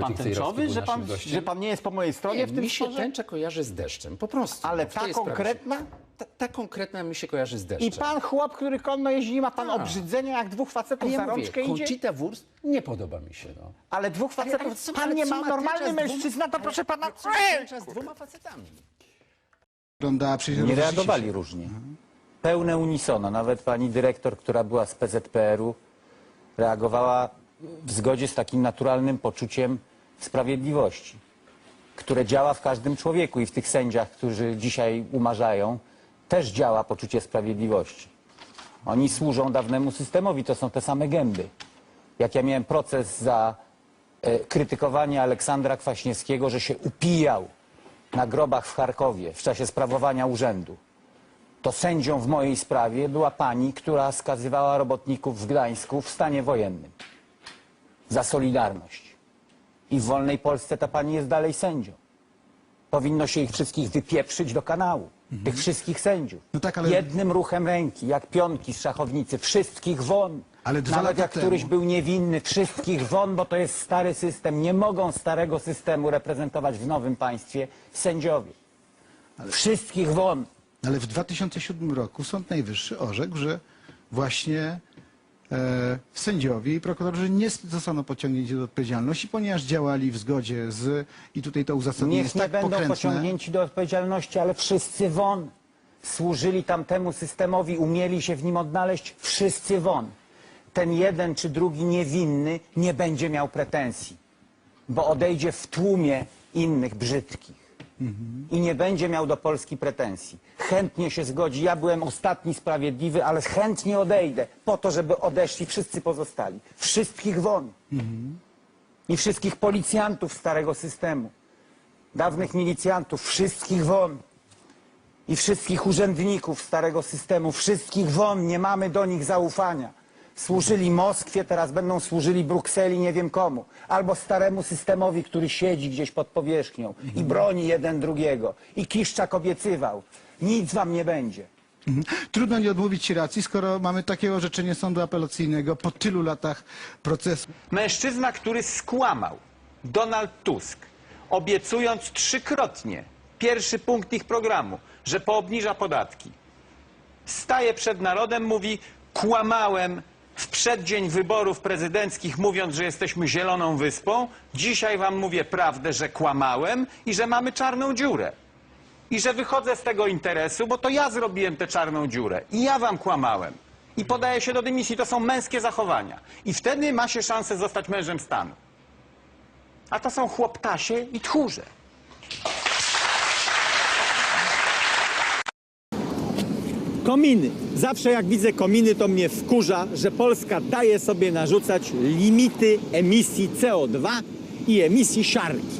pan tęczowy, że pan, że pan nie jest po mojej stronie Nie, w tym mi się sporze? tęcza kojarzy z deszczem, po prostu. Ale ta konkretna? Ta, ta konkretna mi się kojarzy z deszczem. I pan chłop, który konno jeździ, ma pan Tak. obrzydzenia, jak dwóch A facetów ja za mówię, rączkę idzie? Conchita Wurst nie podoba mi się. No. Ale dwóch Ale- facetów, ale co- pan ale nie co ma, ma normalny mężczyzna, to proszę pana... Co tęcza z dwoma facetami? Nie reagowali różnie. Pełne unisono. Nawet pani dyrektor, która była z PZPR-u, reagowała w zgodzie z takim naturalnym poczuciem sprawiedliwości, które działa w każdym człowieku i w tych sędziach, którzy dzisiaj umarzają, też działa poczucie sprawiedliwości. Oni służą dawnemu systemowi, to są te same gęby. Jak ja miałem proces za e, krytykowanie Aleksandra Kwaśniewskiego, że się upijał na grobach w Charkowie w czasie sprawowania urzędu, to sędzią w mojej sprawie była pani, która skazywała robotników w Gdańsku w stanie wojennym za Solidarność. I w wolnej Polsce ta pani jest dalej sędzią. Powinno się ich wszystkich wypieprzyć do kanału. Tych wszystkich sędziów. No tak, ale- Jednym ruchem ręki, jak pionki z szachownicy, wszystkich won. Ale dwa Nawet jak temu- któryś był niewinny, wszystkich won, bo to jest stary system. Nie mogą starego systemu reprezentować w nowym państwie sędziowie. Wszystkich won. Ale w 2007 roku Sąd Najwyższy orzekł, że właśnie sędziowie i prokurorzy nie zostaną pociągnięci do odpowiedzialności, ponieważ działali w zgodzie z, i tutaj to uzasadnienie Niech jest nie tak będą pokrętne, pociągnięci do odpowiedzialności, ale wszyscy won. Służyli tamtemu systemowi, umieli się w nim odnaleźć, wszyscy won. Ten jeden czy drugi niewinny nie będzie miał pretensji, bo odejdzie w tłumie innych brzydkich. I nie będzie miał do Polski pretensji. Chętnie się zgodzi. Ja byłem ostatni sprawiedliwy, ale chętnie odejdę po to, żeby odeszli wszyscy pozostali. Wszystkich won. I wszystkich policjantów starego systemu dawnych milicjantów, wszystkich won i wszystkich urzędników starego systemu, wszystkich won, nie mamy do nich zaufania. Służyli Moskwie, teraz będą służyli Brukseli, nie wiem komu. Albo staremu systemowi, który siedzi gdzieś pod powierzchnią i broni jeden drugiego. I Kiszczak obiecywał, nic wam nie będzie. Mhm. Trudno nie odmówić ci racji, skoro mamy takie orzeczenie sądu apelacyjnego po tylu latach procesu. Mężczyzna, który skłamał, Donald Tusk, obiecując trzykrotnie, pierwszy punkt ich programu, że poobniża podatki, staje przed narodem, mówi, kłamałem w przeddzień wyborów prezydenckich, mówiąc, że jesteśmy zieloną wyspą. Dzisiaj wam mówię prawdę, że kłamałem i że mamy czarną dziurę. I że wychodzę z tego interesu, bo to ja zrobiłem tę czarną dziurę. I ja wam kłamałem. I podaję się do dymisji. To są męskie zachowania. I wtedy ma się szansę zostać mężem stanu. A to są chłoptasie i tchórze. Kominy. Zawsze jak widzę kominy, to mnie wkurza, że Polska daje sobie narzucać limity emisji CO2 i emisji siarki.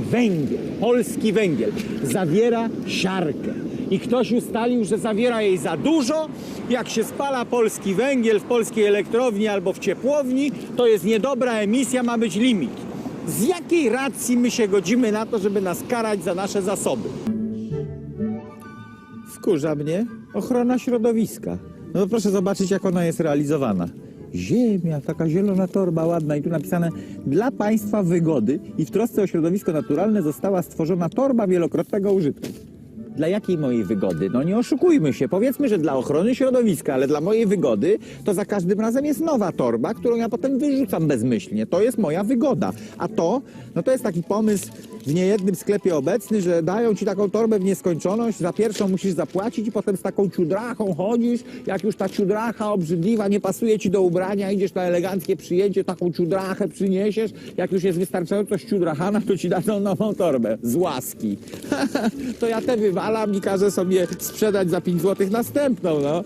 Węgiel, polski węgiel, zawiera siarkę. I ktoś ustalił, że zawiera jej za dużo. Jak się spala polski węgiel w polskiej elektrowni albo w ciepłowni, to jest niedobra emisja, ma być limit. Z jakiej racji my się godzimy na to, żeby nas karać za nasze zasoby? Wkurza mnie ochrona środowiska. No proszę zobaczyć, jak ona jest realizowana. Ziemia, taka zielona torba ładna i tu napisane dla Państwa wygody i w trosce o środowisko naturalne została stworzona torba wielokrotnego użytku. Dla jakiej mojej wygody? No nie oszukujmy się. Powiedzmy, że dla ochrony środowiska, ale dla mojej wygody to za każdym razem jest nowa torba, którą ja potem wyrzucam bezmyślnie. To jest moja wygoda. A to, no to jest taki pomysł w niejednym sklepie obecny, że dają ci taką torbę w nieskończoność, za pierwszą musisz zapłacić i potem z taką ciudrachą chodzisz. Jak już ta ciudracha obrzydliwa nie pasuje ci do ubrania, idziesz na eleganckie przyjęcie, taką ciudrachę przyniesiesz. Jak już jest wystarczająco ściudrachana, to ci dadzą nową torbę z łaski. to ja te wywalam i każę sobie sprzedać za 5 zł następną, no.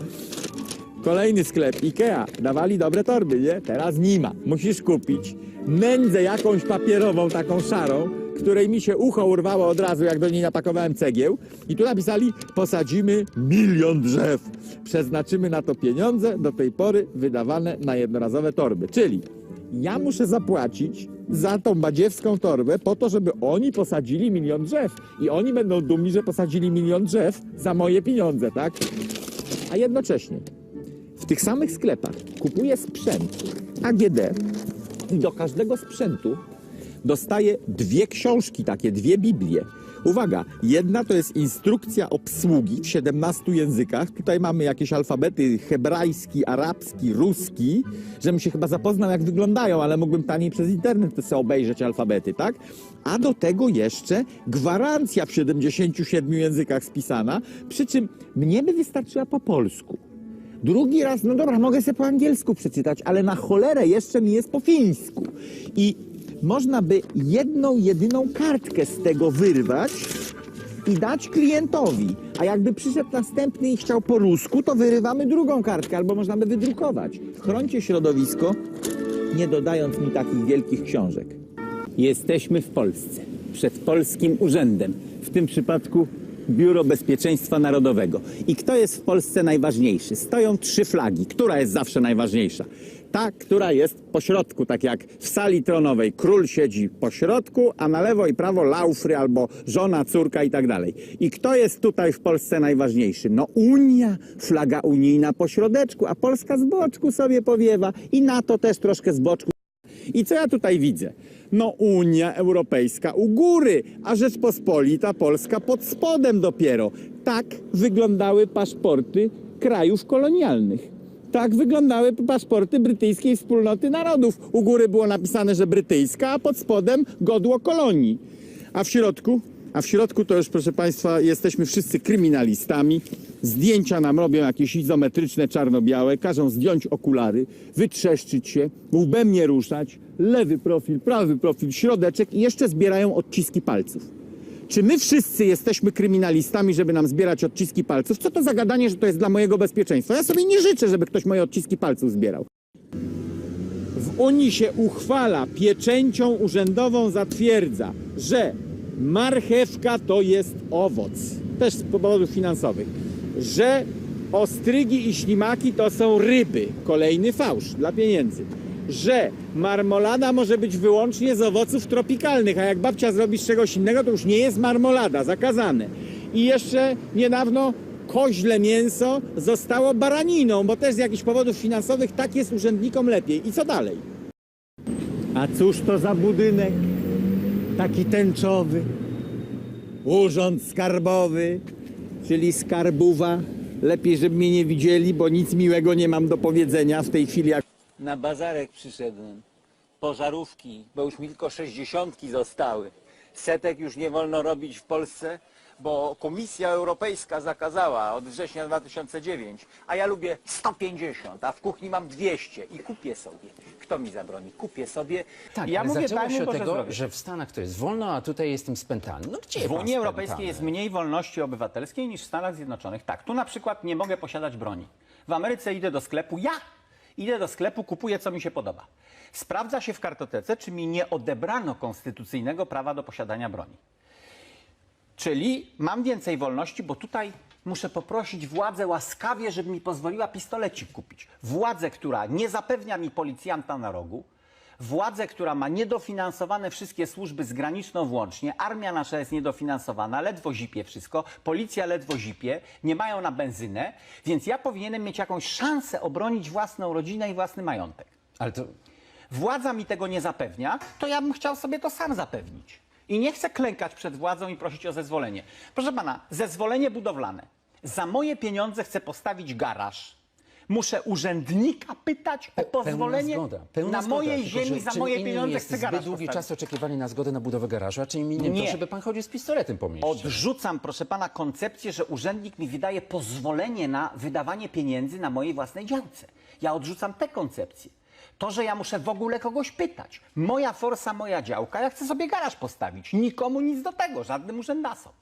Kolejny sklep, Ikea. Dawali dobre torby, nie? Teraz nie ma. Musisz kupić nędzę jakąś papierową, taką szarą, której mi się ucho urwało od razu, jak do niej napakowałem cegieł. I tu napisali, posadzimy milion drzew. Przeznaczymy na to pieniądze, do tej pory wydawane na jednorazowe torby. Czyli ja muszę zapłacić za tą badziewską torbę po to, żeby oni posadzili milion drzew. I oni będą dumni, że posadzili milion drzew za moje pieniądze, tak? A jednocześnie w tych samych sklepach kupuję sprzęt AGD i do każdego sprzętu dostaje dwie książki takie, dwie Biblie. Uwaga, jedna to jest instrukcja obsługi w 17 językach. Tutaj mamy jakieś alfabety hebrajski, arabski, ruski, żebym się chyba zapoznał jak wyglądają, ale mógłbym taniej przez internet sobie obejrzeć alfabety, tak? A do tego jeszcze gwarancja w 77 językach spisana, przy czym mnie by wystarczyła po polsku. Drugi raz, no dobra, mogę sobie po angielsku przeczytać, ale na cholerę jeszcze mi jest po fińsku. I można by jedną, jedyną kartkę z tego wyrwać i dać klientowi. A jakby przyszedł następny i chciał po rusku, to wyrywamy drugą kartkę, albo można by wydrukować. Chroncie środowisko, nie dodając mi takich wielkich książek. Jesteśmy w Polsce, przed polskim urzędem, w tym przypadku Biuro Bezpieczeństwa Narodowego. I kto jest w Polsce najważniejszy? Stoją trzy flagi. Która jest zawsze najważniejsza? Ta, która jest po środku, tak jak w sali tronowej. Król siedzi po środku, a na lewo i prawo laufry albo żona, córka i tak dalej. I kto jest tutaj w Polsce najważniejszy? No Unia, flaga unijna po środeczku, a Polska z boczku sobie powiewa i NATO też troszkę z boczku. I co ja tutaj widzę? No Unia Europejska u góry, a Rzeczpospolita Polska pod spodem dopiero. Tak wyglądały paszporty krajów kolonialnych. Tak wyglądały paszporty brytyjskiej wspólnoty narodów. U góry było napisane, że brytyjska, a pod spodem godło kolonii. A w środku? A w środku to już, proszę Państwa, jesteśmy wszyscy kryminalistami. Zdjęcia nam robią jakieś izometryczne, czarno-białe, każą zdjąć okulary, wytrzeszczyć się, łbem nie ruszać, lewy profil, prawy profil, środeczek i jeszcze zbierają odciski palców. Czy my wszyscy jesteśmy kryminalistami, żeby nam zbierać odciski palców? Co to za gadanie, że to jest dla mojego bezpieczeństwa? Ja sobie nie życzę, żeby ktoś moje odciski palców zbierał. W Unii się uchwala, pieczęcią urzędową zatwierdza, że marchewka to jest owoc, też z powodów finansowych, że ostrygi i ślimaki to są ryby, kolejny fałsz dla pieniędzy, że marmolada może być wyłącznie z owoców tropikalnych, a jak babcia zrobi z czegoś innego, to już nie jest marmolada, zakazane. I jeszcze niedawno koźle mięso zostało baraniną, bo też z jakichś powodów finansowych tak jest urzędnikom lepiej. I co dalej? A cóż to za budynek? Taki tęczowy. Urząd skarbowy, czyli skarbuwa. Lepiej, żeby mnie nie widzieli, bo nic miłego nie mam do powiedzenia w tej chwili. Na bazarek przyszedłem. Pożarówki, bo już mi tylko sześćdziesiątki zostały. Setek już nie wolno robić w Polsce, bo Komisja Europejska zakazała od września 2009, a ja lubię 150, a w kuchni mam 200 i kupię sobie. Kto mi zabroni? Kupię sobie. Tak, ja ale mówię, zaczęło się od tego, zdrowia. że w Stanach to jest wolno, a tutaj jestem spętany. No gdzie W pan Unii Europejskiej spętany? jest mniej wolności obywatelskiej niż w Stanach Zjednoczonych. Tak, tu na przykład nie mogę posiadać broni. W Ameryce idę do sklepu, ja idę do sklepu, kupuję co mi się podoba. Sprawdza się w kartotece, czy mi nie odebrano konstytucyjnego prawa do posiadania broni. Czyli mam więcej wolności, bo tutaj muszę poprosić władzę łaskawie, żeby mi pozwoliła pistolecik kupić. Władzę, która nie zapewnia mi policjanta na rogu, władzę, która ma niedofinansowane wszystkie służby z graniczną włącznie, armia nasza jest niedofinansowana, ledwo zipie wszystko, policja ledwo zipie, nie mają na benzynę, więc ja powinienem mieć jakąś szansę obronić własną rodzinę i własny majątek. Ale to władza mi tego nie zapewnia, to ja bym chciał sobie to sam zapewnić. I nie chcę klękać przed władzą i prosić o zezwolenie. Proszę pana, zezwolenie budowlane. Za moje pieniądze chcę postawić garaż. Muszę urzędnika pytać o pozwolenie Pełna zgoda, pełna na zgoda, mojej tylko, ziemi że za czym moje innym pieniądze jest chcę zbyt garaż długi postawić. czas oczekiwania na zgodę na budowę garażu, a czym innym Nie. to, żeby pan chodził z pistoletem po mieście. Odrzucam, proszę pana, koncepcję, że urzędnik mi wydaje pozwolenie na wydawanie pieniędzy na mojej własnej działce. Ja odrzucam tę koncepcję. To, że ja muszę w ogóle kogoś pytać. Moja forsa, moja działka, ja chcę sobie garaż postawić. Nikomu nic do tego, żadnym urzędasom.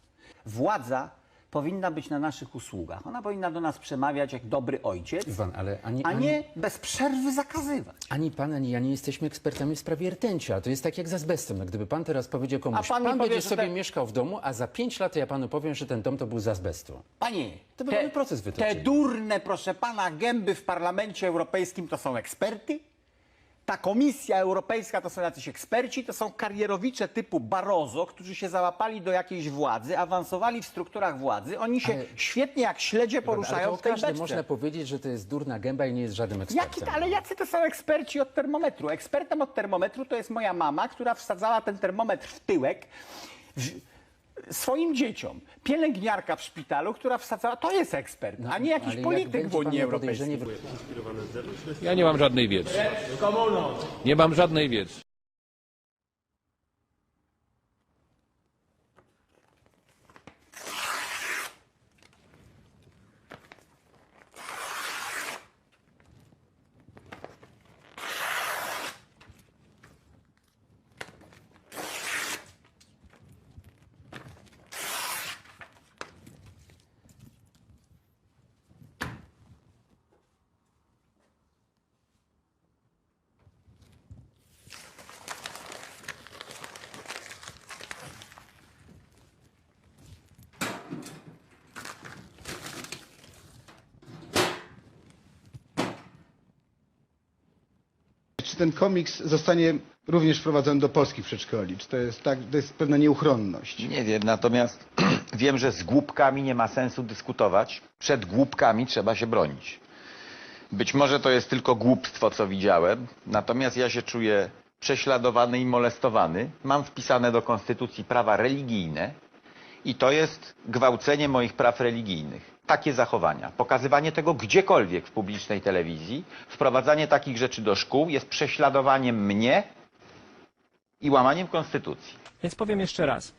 Władza powinna być na naszych usługach. Ona powinna do nas przemawiać jak dobry ojciec, Iwan, ale ani, a ani, nie bez przerwy zakazywać. ani pan, ani ja nie jesteśmy ekspertami w sprawie rtęcia. To jest tak jak z azbestem. No, gdyby pan teraz powiedział komuś, A pan mi powie, będzie że sobie mieszkał w domu, a za pięć lat ja panu powiem, że ten dom to był z azbestu. Panie, To by mamy proces wytoczyli. te durne, proszę pana, gęby w Parlamencie Europejskim to są eksperty? Ta Komisja Europejska to są jacyś eksperci, to są karierowicze typu Barroso, którzy się załapali do jakiejś władzy, awansowali w strukturach władzy. Oni się Ale- świetnie jak śledzie Ale poruszają to w tej każdy beczce. można powiedzieć, że to jest durna gęba i nie jest żadnym Jaki, ekspertem. ale jacy to są eksperci od termometru? Ekspertem od termometru to jest moja mama, która wsadzała ten termometr w tyłek w, swoim dzieciom. Pielęgniarka w szpitalu, która wsadzała, to jest ekspert, a nie jakiś Ale jak polityk w Unii Europejskiej. Ja nie mam żadnej wiedzy. Nie mam żadnej wiedzy. Czy ten komiks zostanie również wprowadzony do polskich przedszkoli? Czy to jest tak, to jest pewna nieuchronność? Nie wiem, natomiast wiem, że z głupkami nie ma sensu dyskutować. Przed głupkami trzeba się bronić. Być może to jest tylko głupstwo, co widziałem, natomiast ja się czuję prześladowany i molestowany. Mam wpisane do konstytucji prawa religijne i to jest gwałcenie moich praw religijnych. Takie zachowania, pokazywanie tego gdziekolwiek w publicznej telewizji, wprowadzanie takich rzeczy do szkół jest prześladowaniem mnie i łamaniem konstytucji. Więc powiem jeszcze raz.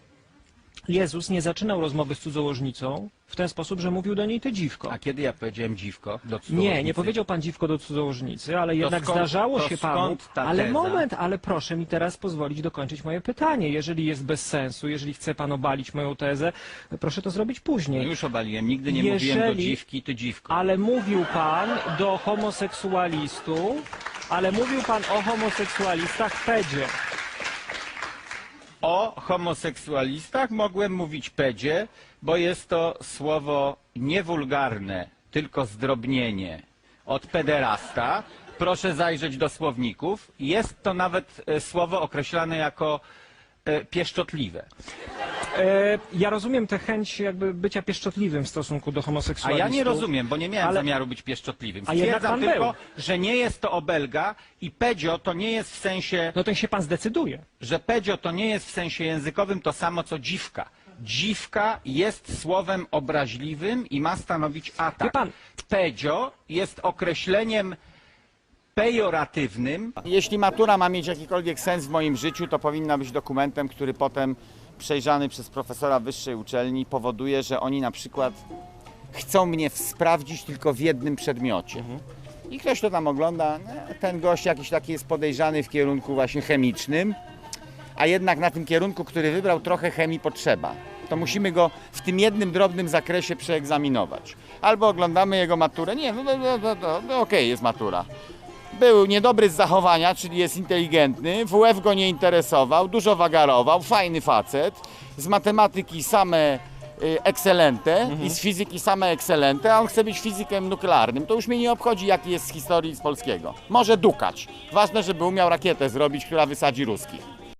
Jezus nie zaczynał rozmowy z cudzołożnicą w ten sposób, że mówił do niej ty dziwko. A kiedy ja powiedziałem dziwko do Nie, cudzołożnicy? nie powiedział pan dziwko do cudzołożnicy, ale jednak skąd- zdarzało to się panu. skąd ta Ale teza? moment, ale proszę mi teraz pozwolić dokończyć moje pytanie. Jeżeli jest bez sensu, jeżeli chce pan obalić moją tezę, proszę to zrobić No później. już obaliłem, nigdy nie mówiłem do Jeżeli- dziwki, ty dziwko. Ale mówił pan do homoseksualistów, ale mówił pan o homoseksualistach pedzie. O homoseksualistach mogłem mówić pedzie, bo jest to słowo niewulgarne, tylko zdrobnienie od pederasta. Proszę zajrzeć do słowników. Jest to nawet e, słowo określane jako e, pieszczotliwe. E, ja rozumiem tę chęć jakby bycia pieszczotliwym w stosunku do A homoseksualistów. ja nie rozumiem, bo nie miałem Ale- zamiaru być pieszczotliwym. A jednak Stwierdzam pan tylko, był. że nie jest to obelga i pedzio to nie jest w sensie No to niech się pan zdecyduje. że pedzio to nie jest w sensie językowym to samo co dziwka. Dziwka jest słowem obraźliwym i ma stanowić atak. Wie pan- Pedzio jest określeniem pejoratywnym. Jeśli matura ma mieć jakikolwiek sens w moim życiu, to powinna być dokumentem, który potem przejrzany przez profesora wyższej uczelni powoduje, że oni na przykład chcą mnie sprawdzić tylko w jednym przedmiocie. I ktoś to tam ogląda, no, ten gość jakiś taki jest podejrzany w kierunku właśnie chemicznym, a jednak na tym kierunku, który wybrał, trochę chemii potrzeba. To musimy go w tym jednym drobnym zakresie przeegzaminować. Albo oglądamy jego maturę. Nie, no to, to, to okej, jest matura. Był niedobry z zachowania, czyli jest inteligentny, WF go nie interesował, dużo wagarował, fajny facet, z matematyki same y, ekscelente i z fizyki same ekscelente, a on chce być fizykiem nuklearnym. To już mnie nie obchodzi, jaki jest z historii z polskiego. Może dukać. Ważne, żeby umiał rakietę zrobić, która wysadzi ruskich.